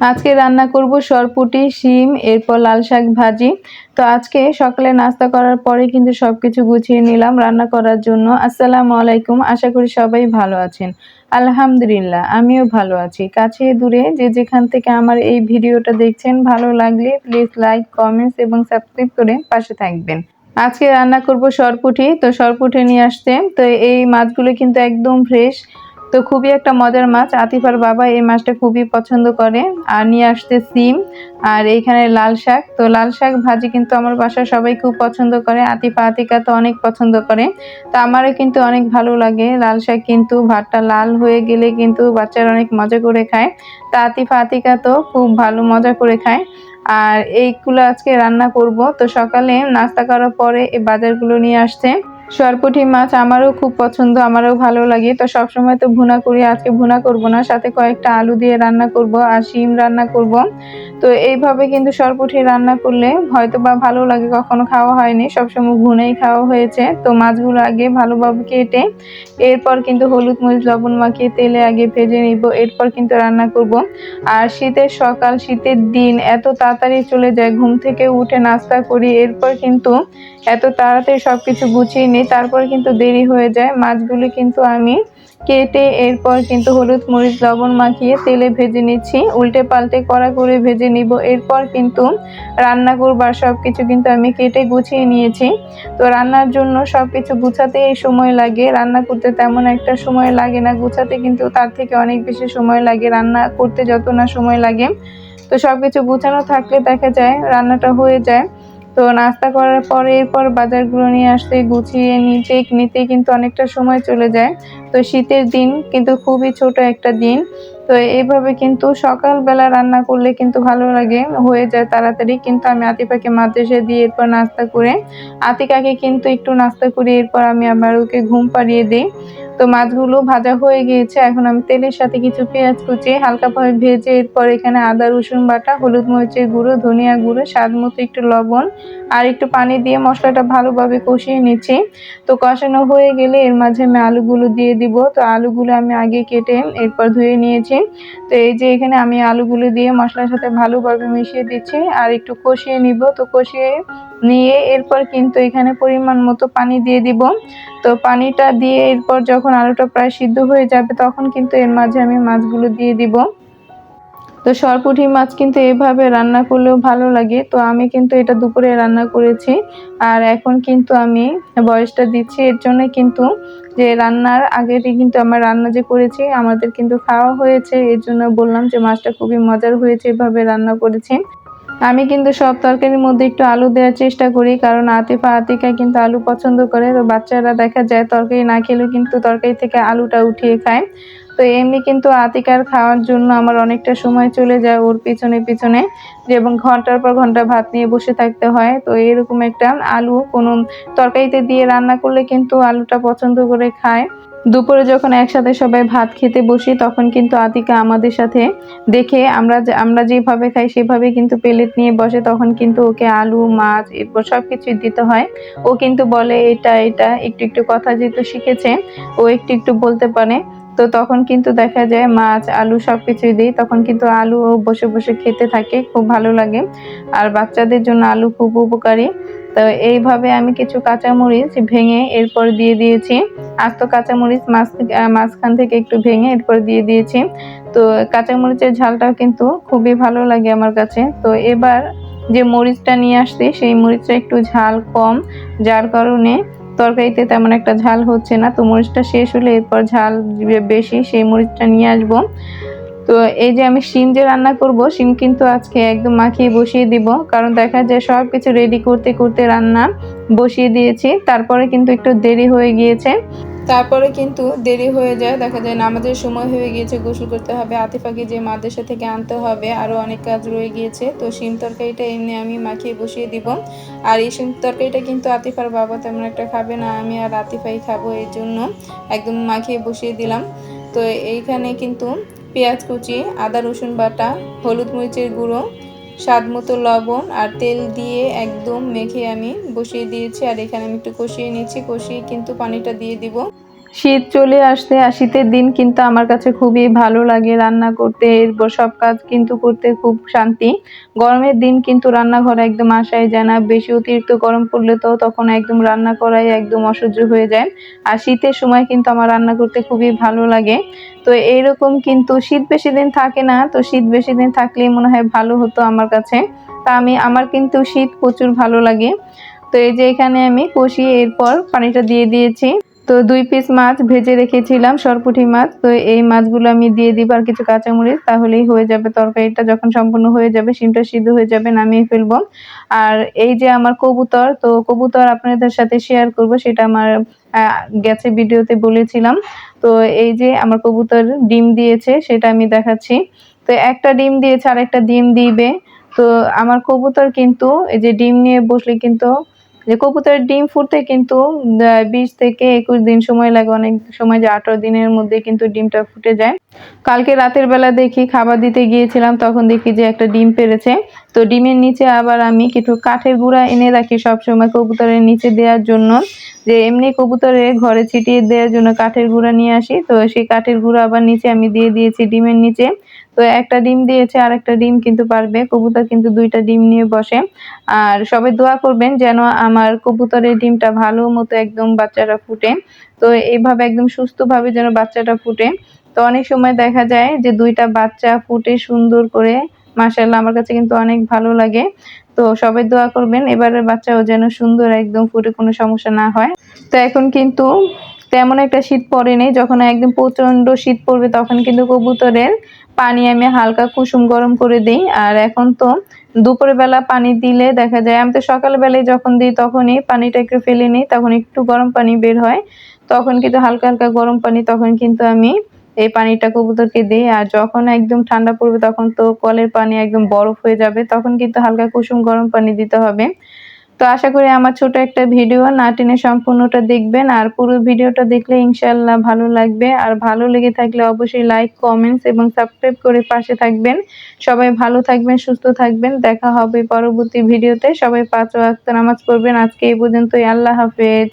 আজকে রান্না করব সরপুটি, শিম, এরপর লাল শাক ভাজি। তো আজকে সকালে নাস্তা করার পরে কিন্তু সবকিছু গুছিয়ে নিলাম রান্না করার জন্য। আসসালামু আলাইকুম, আশা করি সবাই ভালো আছেন। আলহামদুলিল্লাহ, আমিও ভালো আছি। কাছে দূরে যে যেখান থেকে আমার এই ভিডিওটা দেখছেন, ভালো লাগলে প্লিজ লাইক কমেন্টস এবং সাবস্ক্রাইব করে পাশে থাকবেন। আজকে রান্না করব সরপুটি। তো সরপুটি নিয়ে আসতে তো এই মাছগুলো কিন্তু একদম ফ্রেশ তো খুবই একটা মজার মাছ। আতিফার বাবা এই মাছটা খুবই পছন্দ করে। আর নিয়ে আসতে সিম আর এইখানে লাল শাক। তো লাল শাক ভাজি কিন্তু আমার বাসায় সবাই খুব পছন্দ করে। আতিফা, আতিকা তো অনেক পছন্দ করে। তো আমারও কিন্তু অনেক ভালো লাগে। লাল শাক কিন্তু ভাতটা লাল হয়ে গেলে কিন্তু বাচ্চারা অনেক মজা করে খায়। তা আতিফা, আতিকা তো খুব ভালো মজা করে খায়। আর এইগুলো আজকে রান্না করব। তো সকালে নাস্তা করার পরে এই বাজারগুলো নিয়ে আসছে। সরপুঁটি মাছ আমারও খুব পছন্দ, আমারও ভালো লাগে। তো সবসময় তো ভুনা করি, আজকে ভুনা করব না, সাথে কয়েকটা আলু দিয়ে রান্না করব আর শিম রান্না করব। তো এইভাবে কিন্তু সরপুঁটি রান্না করলে হয়তো বা ভালো লাগে, কখনো খাওয়া হয়নি, সবসময় ভুনেই খাওয়া হয়েছে। তো মাছগুলো আগে ভালোভাবে কেটে, এরপর কিন্তু হলুদ মরিচ, লবণ মাখিয়ে তেলে আগে ভেজে নিব, এরপর কিন্তু রান্না করব। আর শীতের সকাল, শীতের দিন এত তাড়াতাড়ি চলে যায়, ঘুম থেকে উঠে নাস্তা করি, এরপর কিন্তু এত তাড়াতাড়ি সব কিছু গুছিয়ে নিই তারপর কিন্তু দেরি হয়ে যায়। মাছগুলি কিন্তু আমি কেটে এরপর কিন্তু হলুদ মরিচ, লবণ মাখিয়ে তেলে ভেজে নিচ্ছি। উল্টে পাল্টে কড়া করে ভেজে নিব। এরপর কিন্তু রান্না করবার সব কিছু কিন্তু আমি কেটে গুছিয়ে নিয়েছি। তো রান্নার জন্য সব কিছু গুছাতে এই সময় লাগে। রান্না করতে তেমন একটা সময় লাগে না। গুছাতে কিন্তু তার থেকে অনেক বেশি সময় লাগে। রান্না করতে যত না সময় লাগে। তো সব কিছু গুছানো থাকলে দেখা যায় রান্নাটা হয়ে যায়। তো নাস্তা করার পরে এরপর বাজারগুলো নিয়ে আসতে, গুছিয়ে নিতে নিতে কিন্তু অনেকটা সময় চলে যায়। তো শীতের দিন কিন্তু খুবই ছোট একটা দিন। তো এইভাবে কিন্তু সকালবেলা রান্না করলে কিন্তু ভালো লাগে, হয়ে যায় তাড়াতাড়ি। কিন্তু আমি আতিফাকে মাদ্রাসা দিয়ে এরপর নাস্তা করে, আতিকাকে কিন্তু একটু নাস্তা করে এরপর আমি আবার ওকে ঘুম পাড়িয়ে দিই। তো মাছগুলো ভাজা হয়ে গিয়েছে। এখন আমি তেলের সাথে কিছু পেঁয়াজ কুচিয়ে হালকাভাবে ভেজে এরপর এখানে আদা, রসুন বাটা, হলুদ মরিচের গুঁড়ো, ধনিয়া গুঁড়ো, স্বাদ মতো একটু লবণ আর একটু পানি দিয়ে মশলাটা ভালোভাবে কষিয়ে নিচ্ছি। তো কষানো হয়ে গেলে এর মাঝে আমি আলুগুলো দিয়ে দিব। তো আলুগুলো আমি আগে কেটে এরপর ধুয়ে নিয়েছি। তো এই যে এখানে আমি আলুগুলো দিয়ে মশলার সাথে ভালোভাবে মিশিয়ে দিচ্ছি আর একটু কষিয়ে নিব। তো কষিয়ে নিয়ে এরপর কিন্তু এখানে পরিমাণ মতো পানি দিয়ে দিব। তো পানিটা দিয়ে এরপর যখন আলুটা প্রায় সিদ্ধ হয়ে যাবে, তখন কিন্তু এর মাঝে আমি মাছগুলো দিয়ে দিব। তো সরপুঁটি মাছ কিন্তু এভাবে রান্না করলেও ভালো লাগে। তো আমি কিন্তু এটা দুপুরে রান্না করেছি। আর এখন কিন্তু আমি বয়সটা দিচ্ছি, এর জন্য কিন্তু যে রান্নার আগে কিন্তু আমার রান্না যে করেছি, আমাদের কিন্তু খাওয়া হয়েছে। এর জন্য বললাম যে মাছটা খুবই মজার হয়েছে, এভাবে রান্না করেছি। আমি কিন্তু সব তরকারির মধ্যে একটু আলু দেওয়ার চেষ্টা করি, কারণ আতিফা আতিকা কিন্তু আলু পছন্দ করে, তো বাচ্চারা দেখা যায় তরকারি না খেলেও কিন্তু তরকারি থেকে আলুটা উঠিয়ে খায়। তো এমনি কিন্তু আতিকার খাওয়ার জন্য আমার অনেকটা সময় চলে যায় ওর পিছনে পিছনে এবং ঘণ্টার পর ঘণ্টা ভাত নিয়ে বসে থাকতে হয়। তো এরকম একটা আলু কোনো তরকারিতে দিয়ে রান্না করলে কিন্তু আলুটা পছন্দ করে খায়। দুপুরে যখন একসাথে সবাই ভাত খেতে বসি, তখন কিন্তু আতিকা আমাদের সাথে দেখে আমরা আমরা যেভাবে খাই সেভাবে কিন্তু প্লেট নিয়ে বসে, তখন কিন্তু ওকে আলু, মাছ, এরপর সব কিছুই দিতে হয়। ও কিন্তু বলে, এটা এটা। একটু একটু কথা যেহেতু শিখেছে, ও একটু একটু বলতে পারে। তো তখন কিন্তু দেখা যায় মাছ, আলু সব কিছুই দিই। তখন কিন্তু আলু বসে বসে খেতে থাকে, খুব ভালো লাগে। আর বাচ্চাদের জন্য আলু খুব উপকারী। তো এইভাবে আমি কিছু কাঁচামরিচ ভেঙে এরপর দিয়ে দিয়েছি। আস্ত কাঁচামরিচ মাছ মাঝখান থেকে একটু ভেঙে এরপর দিয়ে দিয়েছি। তো কাঁচামরিচের ঝালটাও কিন্তু খুবই ভালো লাগে আমার কাছে। তো এবার যে মরিচটা নিয়ে আসছি, সেই মরিচটা একটু ঝাল কম, যার কারণে তরকারিতে তেমন একটা ঝাল হচ্ছে না। তো মরিচটা শেষ হলে এরপর ঝাল বেশি সেই মরিচটা নিয়ে আসব। তো এই যে আমি শিম যে রান্না করব, শিম কিন্তু আজকে একদম মাখিয়ে বসিয়ে দিব। কারণ দেখা যায় সব কিছু রেডি করতে করতে রান্না বসিয়ে দিয়েছি। তারপরে কিন্তু একটু দেরি হয়ে গিয়েছে। তারপরে কিন্তু দেরি হয়ে যায়। দেখা যায় নামাজের সময় হয়ে গিয়েছে, গোসল করতে হবে। আতিফাকে যে মাদ্রাসা থেকে আনতে হবে আরও অনেক কাজ রয়ে গিয়েছে। তো শিম তরকারিটা এমনি আমি মাখিয়ে বসিয়ে দিব। আর এই শিম তরকারিটা কিন্তু আতিফার বাবা তেমন একটা খাবে না, আমি আর আতিফাই খাব এর জন্য। একদম মাখিয়ে বসিয়ে দিলাম। তো এইখানে কিন্তু পেঁয়াজ কুচি, আদা রসুন বাটা, হলুদ মরিচের গুঁড়ো স্বাদ মতো লবণ আর তেল দিয়ে একদম মেখে আমি বসিয়ে দিয়েছি। আর এখানে আমি একটু কষিয়ে নিচ্ছি। কষিয়ে কিন্তু পানিটা দিয়ে দিব। শীত চলে আসতে, আর শীতের দিন কিন্তু আমার কাছে খুবই ভালো লাগে রান্না করতে, এরপর সব কাজ কিন্তু করতে খুব শান্তি। গরমের দিন কিন্তু রান্নাঘরে একদম আসাই যায় না, বেশি অতিরিক্ত গরম পড়লে তো তখন একদম রান্না করাই একদম অসহ্য হয়ে যায়। আর শীতের সময় কিন্তু আমার রান্না করতে খুবই ভালো লাগে। তো এইরকম কিন্তু শীত বেশি দিন থাকে না, তো শীত বেশি দিন থাকলেই মনে হয় ভালো হতো আমার কাছে। তা আমি, আমার কিন্তু শীত প্রচুর ভালো লাগে। তো এই যে এখানে আমি কষিয়ে এরপর পানিটা দিয়ে দিয়েছি। তো দুই পিস মাছ ভেজে রেখেছিলাম, সরপুঁটি মাছ। তো এই মাছগুলো আমি দিয়ে দিব আর কিছু কাঁচামরিচ, তাহলেই হয়ে যাবে তরকারিটা। যখন সম্পূর্ণ হয়ে যাবে, শিমটা সিদ্ধ হয়ে যাবে, নামিয়ে ফেলব। আর এই যে আমার কবুতর, তো কবুতর আপনাদের সাথে শেয়ার করব, সেটা আমার গেছে ভিডিওতে বলেছিলাম। তো এই যে আমার কবুতর ডিম দিয়েছে, সেটা আমি দেখাচ্ছি। তো একটা ডিম দিয়েছে আর একটা ডিম দিবে। তো আমার কবুতর কিন্তু, এই যে ডিম নিয়ে বসলে কিন্তু যে কবুতরের ডিম ফুটতে কিন্তু বিশ থেকে একুশ দিন সময় লাগে। অনেক সময় যে আঠারো দিনের মধ্যে কিন্তু ডিমটা ফুটে যায়। কালকে রাতের বেলা দেখি খাবার দিতে গিয়েছিলাম, তখন দেখি যে একটা ডিম পেরেছে। তো ডিমের নিচে আবার আমি কিছু কাঠের গুঁড়া এনে রাখি সবসময় কবুতরের নিচে দেওয়ার জন্য। যে এমনি কবুতরে ঘরে ছিটিয়ে দেওয়ার জন্য কাঠের গুঁড়া নিয়ে আসি, তো সেই কাঠের গুঁড়া আবার নিচে আমি দিয়ে দিয়েছি ডিমের নিচে। তো একটা ডিম দিয়েছে আর একটা ডিম কিন্তু পারবে, কবুতর কিন্তু দুইটা ডিম নিয়ে বসে। আর সবাই দোয়া করবেন যেন আমার কবুতরের ডিমটা ভালো মতো একদম বাচ্চাটা ফুটে। তো এইভাবে একদম সুস্থভাবে যেন বাচ্চাটা ফুটে। তো অনেক সময় দেখা যায় যে দুইটা বাচ্চা ফুটে সুন্দর করে মাসাল্লাহ আমার কাছে কিন্তু অনেক ভালো লাগে। তো সবাই দোয়া করবেন, এবারের বাচ্চাও যেন সুন্দর একদম ফুটে কোনো সমস্যা না হয়। তো এখন কিন্তু তেমন একটা শীত পড়েনি যখন একদম প্রচণ্ড শীত পড়বে তখন কিন্তু কবুতরের পানি আমি হালকা কুসুম গরম করে দিই। আর এখন তো দুপুরের বেলা পানি দিলে দেখা যায়, আমি তো সকালবেলায় যখন দিই তখনই পানিটা একটু ফেলে নিই, তখন একটু গরম পানি বের হয়। তখন কিন্তু হালকা হালকা গরম পানি, তখন কিন্তু আমি এই পানিটা কবুতরকে দিই, আর যখন একদম ঠান্ডা পড়বে তখন তো কলের পানি একদম বরফ হয়ে যাবে, তখন কিন্তু হালকা কুসুম গরম পানি দিতে হবে। তো আশা করি আমার ছোট একটা ভিডিও, না সম্পূর্ণটা দেখবেন, আর পুরো ভিডিওটা দেখলে ইনশাল্লাহ ভালো লাগবে। আর ভালো লেগে থাকলে অবশ্যই লাইক কমেন্টস এবং সাবস্ক্রাইব করে পাশে থাকবেন। সবাই ভালো থাকবেন, সুস্থ থাকবেন। দেখা হবে পরবর্তী ভিডিওতে। সবাই পাঁচ ওয়াক্ত নামাজ পড়বেন। আজকে এই পর্যন্তই। আল্লাহ হাফেজ।